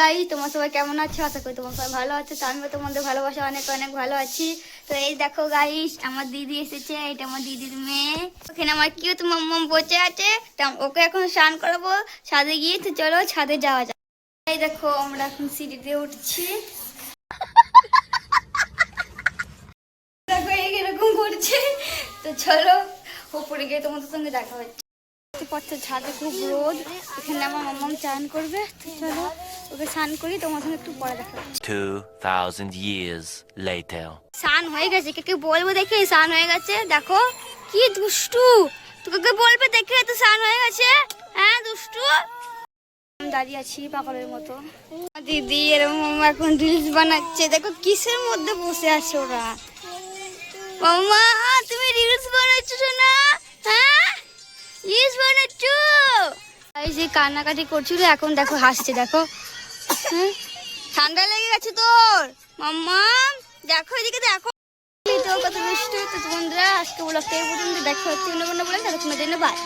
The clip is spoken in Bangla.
গাই, তোমার সবাই কেমন আছো? আশা করি তোমার সবাই ভালো আছে। তো আমিও তোমাদের ভালোবাসা অনেক অনেক ভালো আছি। তো এই দেখো গাইস আমার দিদি এসেছে। এটা আমার দিদির মেয়ে। ওখানে আমার কিউ তো মম বসে আছে। ওকে এখন স্নান করাবো ছাদে গিয়ে। তো চলো ছাদে যাওয়া যাক। এই দেখো, আমরা এখন সিঁড়ি দিয়ে উঠছি। দেখো এরকম করছে। তো চলো উপরে গিয়ে তোমাদের সঙ্গে দেখা হচ্ছে। পাচ্ছ ছাদে খুব রোদ এখানে আমার মাম্মাম চান করবে তো চলো ওকে স্নান করি তোমার সঙ্গে একটু পরে দেখা হচ্ছে 2,000 years later. স্নান হয়ে গেছে কে কে বলব দেখে স্নান হয়ে গেছে দেখো কি দুষ্টু তোকে বলবে দেখে তো স্নান হয়ে গেছে হ্যাঁ দুষ্টু? দাঁড়িয়ে আছি পাগলের মতো। দিদি এরকম এখন রিলস বানাচ্ছে দেখো কিসের মধ্যে বসে আছে ওরা। মামা এই যে কান্নাকাটি করছিল, এখন দেখো হাসছে, দেখো? ঠান্ডা লেগে গেছে তোর। মাম্মা, দেখো এদিকে, দেখো। তো, কত মিষ্টি। তো বন্ধুরা, আজকে ব্লগটা এই পর্যন্ত দেখা হচ্ছে অন্য কোনো বলে তাদের বাই